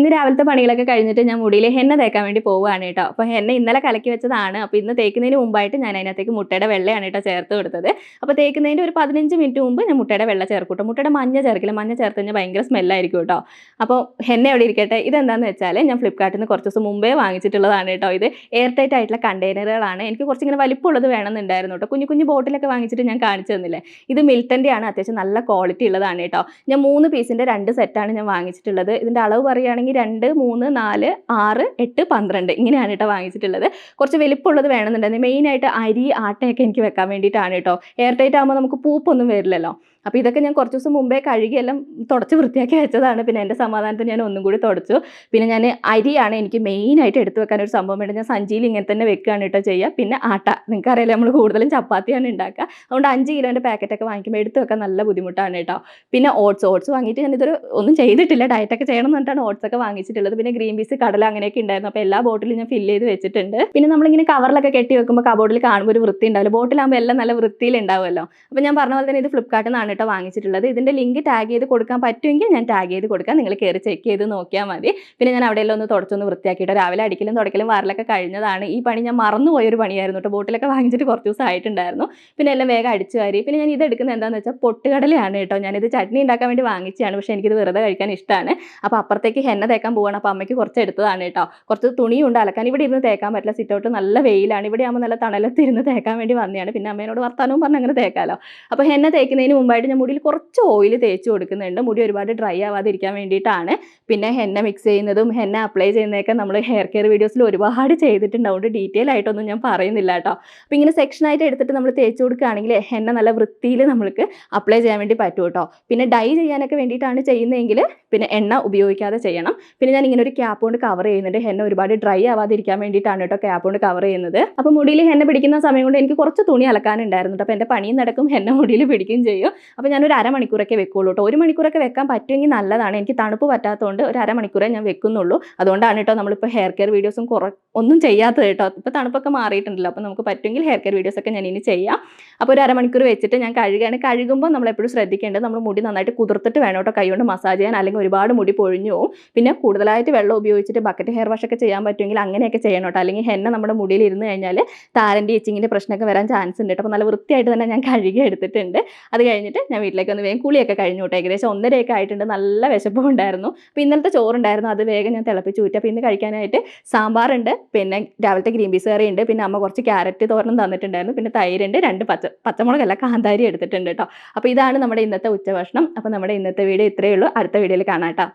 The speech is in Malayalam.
ഇന്ന് രാവിലത്തെ പണികളൊക്കെ കഴിഞ്ഞിട്ട് ഞാൻ മുടിയിൽ ഹെന്ന തേക്കാൻ വേണ്ടി പോവുകയാണ് കേട്ടോ. അപ്പോൾ ഹെന്ന ഇന്നലെ കലക്കി വെച്ചതാണ്. അപ്പോൾ ഇന്ന് തേക്കുന്നതിന് മുമ്പായിട്ട് ഞാൻ അതിനകത്തേക്ക് മുട്ടയുടെ വെള്ളയാണ് കേട്ടോ ചേർത്ത് കൊടുത്തത്. അപ്പോൾ തേക്കുന്നതിന്റെ ഒരു പതിനഞ്ച് മിനിറ്റ് മുമ്പ് ഞാൻ മുട്ടയുടെ വെള്ള ചേർക്കൂട്ടോ മുട്ടയുടെ മഞ്ഞ ചേർക്കില്ല? മഞ്ഞ ചേർത്ത് കഴിഞ്ഞാൽ ഭയങ്കര സ്മെല്ലായിരിക്കും കേട്ടോ. അപ്പോൾ ഹെന്ന എവിടെ ഇരിക്കട്ടെ? ഇതെന്താണെന്ന് വെച്ചാൽ ഞാൻ ഫ്ലിപ്കാർട്ടിൽ നിന്ന് കുറച്ച് ദിവസം മുമ്പേ വാങ്ങിച്ചിട്ടുള്ളതാണ് കേട്ടോ. ഇത് എയർ ടൈറ്റ് ആയിട്ടുള്ള കണ്ടെയ്നറുകളാണ് എനിക്ക് കുറച്ചിങ്ങനെ വലിപ്പമുള്ളത് വേണമെന്നുണ്ടായിരുന്നു കേട്ടോ. കുഞ്ഞു കുഞ്ഞു ബോട്ടിലൊക്കെ വാങ്ങിച്ചിട്ട് ഞാൻ കാണിച്ചു തന്നില്ലേ? ഇത് മിൽട്ടന്റെ ആണ്. അത്യാവശ്യം നല്ല ക്വാളിറ്റി ഉള്ളതാണ് കേട്ടോ. ഞാൻ മൂന്ന് പീസിന്റെ രണ്ട് സെറ്റാണ് ഞാൻ വാങ്ങിച്ചിട്ടുള്ളത്. ഇതിന്റെ അളവ് പറയുകയാണെങ്കിൽ രണ്ട് മൂന്ന് നാല് ആറ് എട്ട് പന്ത്രണ്ട് ഇങ്ങനെയാണ് കേട്ടോ വാങ്ങിച്ചിട്ടുള്ളത്. കുറച്ച് വലിപ്പമുള്ളത് വേണമെന്നുണ്ടെങ്കിൽ മെയിനായിട്ട് അരി ആട്ടയൊക്കെ എനിക്ക് വെക്കാൻ വേണ്ടിയിട്ടാണ് കേട്ടോ. എയർ ടൈറ്റ് ആകുമ്പോൾ നമുക്ക് പൂപ്പൊന്നും വരില്ലല്ലോ. അപ്പോൾ ഇതൊക്കെ ഞാൻ കുറച്ച് ദിവസം മുമ്പേ കഴുകിയെല്ലാം തുടച്ച് വൃത്തിയാക്കി വെച്ചതാണ്. പിന്നെ എന്റെ സമാധാനത്തിന് ഞാൻ ഒന്നും കൂടി തുടച്ചു. പിന്നെ ഞാൻ അരിയാണ് എനിക്ക് മെയിനായിട്ട് എടുത്തു വെക്കാൻ ഒരു സംഭവം വേണ്ടത്. ഞാൻ സഞ്ചിയിൽ ഇങ്ങനെ തന്നെ വെക്കുകയാണ് കേട്ടോ ചെയ്യുക. പിന്നെ ആട്ട. നിങ്ങൾക്കറിയാലോ നമ്മൾ കൂടുതലും ചപ്പാത്തിയാണ് ഉണ്ടാക്കുക. അതുകൊണ്ട് അഞ്ച് കിലോന്റെ പാക്കറ്റൊക്കെ വാങ്ങിക്കുമ്പോൾ എടുത്ത് വെക്കാൻ നല്ല ബുദ്ധിമുട്ടാണ് കേട്ടോ. പിന്നെ ഓട്സ് ഓട്സ് വാങ്ങിയിട്ട് ഞാനിതൊരു ഒന്നും ചെയ്തിട്ടില്ല. ഡയറ്റൊക്കെ ചെയ്യണം എന്നിട്ടാണ് ഓട്സൊക്കെ വാങ്ങിച്ചിട്ടുള്ളത്. പിന്നെ ഗ്രീൻ പീസ് കടല അങ്ങനെയൊക്കെ ഉണ്ടായിരുന്നു. അപ്പോൾ എല്ലാ ബോട്ടിലും ഞാൻ ഫില്ല് ചെയ്ത് വെച്ചിട്ടുണ്ട്. പിന്നെ നമ്മളിങ്ങനെ കവറിലൊക്കെ കെട്ടി വെക്കുമ്പോൾ കബോർഡിൽ കാണുമ്പോൾ ഒരു വൃത്തി ഉണ്ടാവില്ല? ബോട്ടിലാകുമ്പോൾ എല്ലാം നല്ല വൃത്തിയിൽ ഉണ്ടാവുമല്ലോ. അപ്പോൾ ഞാൻ പറഞ്ഞ പോലെ തന്നെ ഇത് ഫ്ലിപ്കാർട്ടിൽ നിന്നാണ് കേട്ടോ വാങ്ങിച്ചിട്ടുള്ളത്. ഇതിന്റെ ലിങ്ക് ടാഗ് ചെയ്ത് കൊടുക്കാൻ പറ്റുമെങ്കിൽ ഞാൻ ടാഗ് ചെയ്ത് കൊടുക്കാം. നിങ്ങൾ കയറി ചെക്ക് ചെയ്ത് നോക്കിയാൽ മതി. പിന്നെ ഞാൻ അവിടെയെല്ലാം ഒന്ന് തുടച്ചൊന്ന് വൃത്തിയാക്കിയിട്ട്. രാവിലെ അടിക്കലും തുടക്കലും വാറിലൊക്കെ കഴിഞ്ഞതാണ്. ഈ പണി ഞാൻ മറന്നുപോയ ഒരു പണിയായിരുന്നു കേട്ടോ. ബോട്ടിലൊക്കെ വാങ്ങിച്ചിട്ട് കുറച്ച് ദിവസം ആയിട്ടുണ്ടായിരുന്നു. പിന്നെ എല്ലാം വേഗം അടിച്ചു വാരി. പിന്നെ ഞാൻ ഇത് എടുക്കുന്നത് എന്താണെന്ന് വെച്ചാൽ പൊട്ടുകടലയാണ് കേട്ടോ. ഞാനിത് ചട്നി ഉണ്ടാക്കാൻ വേണ്ടി വാങ്ങിച്ചതാണ്. പക്ഷേ എനിക്കിത് വെറുതെ കഴിക്കാൻ ഇഷ്ടമാണ് അപ്പോൾ അപ്പുറത്തേക്ക് ഹെന്ന തേക്കാൻ പോവാണ്. അപ്പോൾ അമ്മയ്ക്ക് കുറച്ച് എടുത്തതാണ് കേട്ടോ. കുറച്ച് തുണിയുണ്ട് അലക്കാൻ. ഇവിടെ ഇരുന്ന് തേക്കാൻ പറ്റില്ല. സിറ്റൗട്ട് നല്ല വെയിലാണ്. ഇവിടെ ആകുമ്പോൾ നല്ല തണലത്ത് ഇരുന്ന് തേക്കാൻ വേണ്ടി വന്നതാണ്. പിന്നെ അമ്മേനോട് വർത്താനവും പറഞ്ഞ് അങ്ങനെ തേക്കാമല്ലോ അപ്പോൾ എന്നെ തേക്കുന്നതിന് മുമ്പായിട്ട് ഞാൻ മുടിയിൽ കുറച്ച് ഓയിൽ തേച്ച് കൊടുക്കുന്നുണ്ട്. മുടി ഒരുപാട് ഡ്രൈ ആവാതിരിക്കാൻ വേണ്ടിയിട്ടാണ്. പിന്നെ ഹെന്ന മിക്സ് ചെയ്യുന്നതും ഹെന്ന അപ്ലൈ ചെയ്യുന്നതൊക്കെ നമ്മൾ ഹെയർ കെയർ വീഡിയോസിൽ ഒരുപാട് ചെയ്തിട്ടുണ്ട്. അതുകൊണ്ട് ഡീറ്റെയിൽ ആയിട്ടൊന്നും ഞാൻ പറയുന്നില്ല കേട്ടോ. അപ്പോൾ ഇങ്ങനെ സെക്ഷനായിട്ട് എടുത്തിട്ട് നമ്മൾ തേച്ച് കൊടുക്കുകയാണെങ്കിൽ ഹെന്ന നല്ല വൃത്തിയിൽ നമ്മൾക്ക് അപ്ലൈ ചെയ്യാൻ വേണ്ടി പറ്റും കേട്ടോ. പിന്നെ ഡൈ ചെയ്യാനൊക്കെ വേണ്ടിയിട്ടാണ് ചെയ്യുന്നതെങ്കിൽ പിന്നെ എണ്ണ ഉപയോഗിക്കാതെ ചെയ്യണം. പിന്നെ ഞാൻ ഇങ്ങനെ ഒരു ക്യാപ്പ് കൊണ്ട് കവർ ചെയ്യുന്നുണ്ട്. ഹെന്ന ഒരുപാട് ഡ്രൈ ആവാതിരിക്കാൻ വേണ്ടിയിട്ടാണ് കേട്ടോ ക്യാപ്പ് കൊണ്ട് കവർ ചെയ്യുന്നത്. അപ്പോൾ മുടിയിൽ ഹെന്ന പിടിക്കുന്ന സമയം കൊണ്ട് എനിക്ക് കുറച്ച് തുണി അലക്കാനുണ്ടായിരുന്നു അപ്പോൾ എന്റെ പണിയും നടക്കും ഹെന്ന മുടിയിൽ പിടിക്കുകയും ചെയ്യും. അപ്പോൾ ഞാനൊരു അരമണിക്കൂറൊക്കെ വെക്കുള്ളൂ കേട്ടോ. ഒരു മണിക്കൂറൊക്കെ വെക്കാൻ പറ്റുമെങ്കിൽ നല്ലതാണ്. എനിക്ക് തണുപ്പ് പറ്റാത്തതുകൊണ്ട് ഒരു അരമണിക്കൂറേ ഞാൻ വെക്കുന്നുള്ളൂ. അതുകൊണ്ടാണ് കേട്ടോ നമ്മളിപ്പോൾ ഹെയർ കെയർ വീഡിയോസും കുറ ഒന്നും ചെയ്യാത്തത് കേട്ടോ. ഇപ്പോൾ തണുപ്പൊക്കെ മാറിയിട്ടുണ്ടല്ലോ. അപ്പോൾ നമുക്ക് പറ്റുമെങ്കിൽ ഹെയർ കെയർ വീഡിയോസ് ഒക്കെ ഞാൻ ഇനി ചെയ്യാം. അപ്പോൾ ഒരു അരമണിക്കൂർ വെച്ചിട്ട് ഞാൻ കഴുകുകയാണ് കഴുകുമ്പോൾ നമ്മൾ എപ്പോഴും ശ്രദ്ധിക്കേണ്ടത് നമ്മൾ മുടി നന്നായിട്ട് കുതിർത്തിട്ട് വേണം കേട്ടോ. കൈ കൊണ്ട് മസാജ് ചെയ്യാൻ അല്ലെങ്കിൽ ഒരുപാട് മുടി പൊഴിഞ്ഞു പോകും പിന്നെ കൂടുതലായിട്ട് വെള്ളം ഉപയോഗിച്ചിട്ട് ബക്കറ്റ് ഹെയർ വാഷ് ഒക്കെ ചെയ്യാൻ പറ്റുമെങ്കിൽ അങ്ങനെയൊക്കെ ചെയ്യണം കേട്ടോ. അല്ലെങ്കിൽ ഹെന്ന നമ്മുടെ മുടിയിൽ ഇരുന്ന് കഴിഞ്ഞാൽ താരന്റെ ഇച്ചിങ്ങിന്റെ പ്രശ്നമൊക്കെ വരാൻ ചാൻസ് ഉണ്ട് കേട്ടോ. അപ്പോൾ നല്ല വൃത്തിയായിട്ട് തന്നെ ഞാൻ കഴുകി എടുത്തിട്ടുണ്ട്. അത് കഴിഞ്ഞിട്ട് ഞാൻ വീട്ടിലേക്ക് ഒന്ന് വേഗം കുളിയൊക്കെ കഴിഞ്ഞു കേട്ടോ ഏകദേശം ഒന്നരയൊക്കെ ആയിട്ടുണ്ട്. നല്ല വിശപ്പും ഉണ്ടായിരുന്നു. അപ്പോൾ ഇന്നലത്തെ ചോറുണ്ടായിരുന്നു. അത് വേഗം ഞാൻ തിളപ്പിച്ച് ഊറ്റി. അപ്പോൾ ഇന്ന് കഴിക്കാനായിട്ട് സാമ്പാറുണ്ട്. പിന്നെ രാവിലത്തെ ഗ്രീൻ പീസ് കറി ഉണ്ട് പിന്നെ അമ്മ കുറച്ച് ക്യാരറ്റ് തോരനും തന്നിട്ടുണ്ടായിരുന്നു. പിന്നെ തൈരുണ്ട്. രണ്ട് പച്ച പച്ചമുളകല്ല കാന്താരി എടുത്തിട്ടുണ്ട് കേട്ടോ. അപ്പോൾ ഇതാണ് നമ്മുടെ ഇന്നത്തെ ഉച്ചഭക്ഷണം. അപ്പോൾ നമ്മുടെ ഇന്നത്തെ വീഡിയോ ഇത്രയേ ഉള്ളൂ. അടുത്ത വീഡിയോയിൽ കാണാം കേട്ടോ.